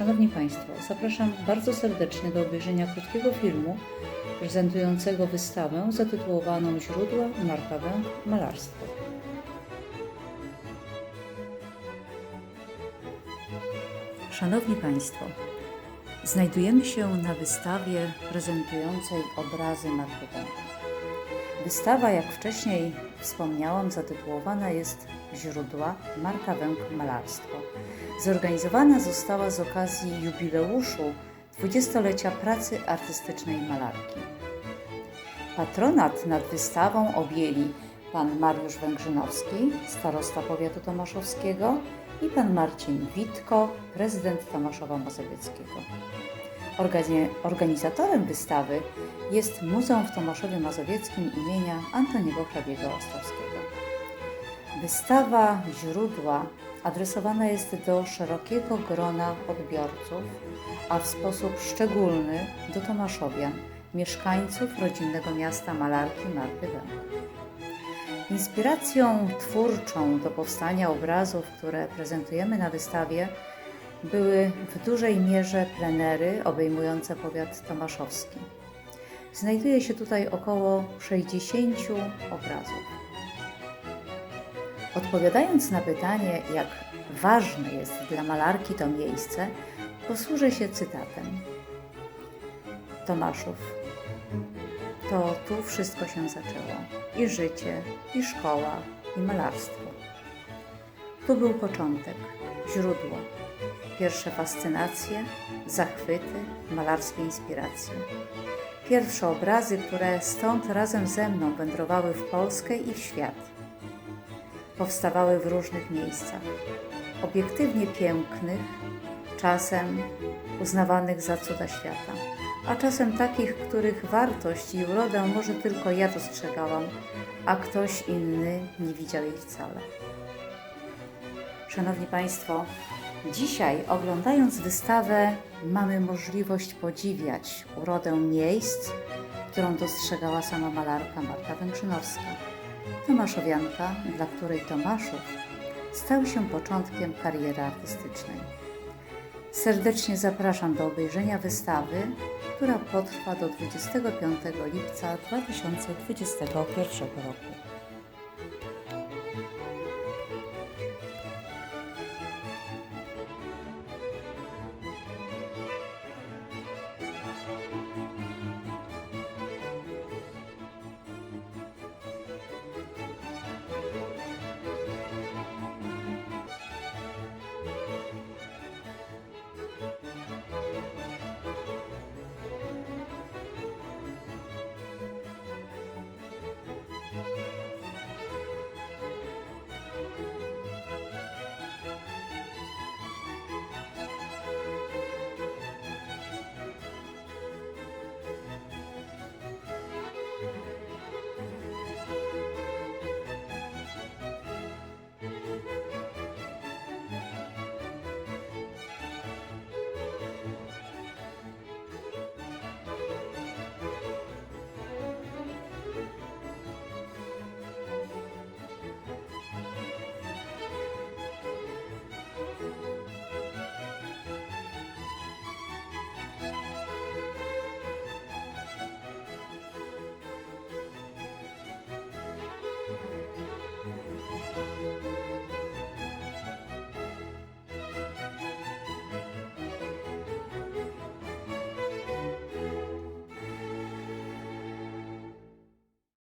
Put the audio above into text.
Szanowni Państwo, zapraszam bardzo serdecznie do obejrzenia krótkiego filmu prezentującego wystawę zatytułowaną Źródła Marka Węg Malarstwo. Szanowni Państwo, znajdujemy się na wystawie prezentującej obrazy Marka Węga. Wystawa, jak wcześniej wspomniałam, zatytułowana jest Źródła Marka Węg Malarstwo. Zorganizowana została z okazji jubileuszu 20-lecia pracy artystycznej malarki. Patronat nad wystawą objęli pan Mariusz Węgrzynowski, starosta powiatu tomaszowskiego i pan Marcin Witko, prezydent Tomaszowa Mazowieckiego. Organi- Organizatorem wystawy jest Muzeum w Tomaszowie Mazowieckim imienia Antoniego Hrabiego Ostrowskiego. Wystawa Źródła adresowana jest do szerokiego grona odbiorców, a w sposób szczególny do Tomaszowian, mieszkańców rodzinnego miasta malarki Marty Węg. Inspiracją twórczą do powstania obrazów, które prezentujemy na wystawie, były w dużej mierze plenery obejmujące powiat tomaszowski. Znajduje się tutaj około 60 obrazów. Odpowiadając na pytanie, jak ważne jest dla malarki to miejsce, posłużę się cytatem. Tomaszów. To tu wszystko się zaczęło. I życie, i szkoła, i malarstwo. Tu był początek, źródło, pierwsze fascynacje, zachwyty, malarskie inspiracje. Pierwsze obrazy, które stąd razem ze mną wędrowały w Polskę i w świat. Powstawały w różnych miejscach, obiektywnie pięknych, czasem uznawanych za cuda świata, a czasem takich, których wartość i urodę może tylko ja dostrzegałam, a ktoś inny nie widział ich wcale. Szanowni Państwo, dzisiaj oglądając wystawę mamy możliwość podziwiać urodę miejsc, którą dostrzegała sama malarka Marta Węgrzynowska. Tomaszowianka, dla której Tomaszów stał się początkiem kariery artystycznej. Serdecznie zapraszam do obejrzenia wystawy, która potrwa do 25 lipca 2021 roku.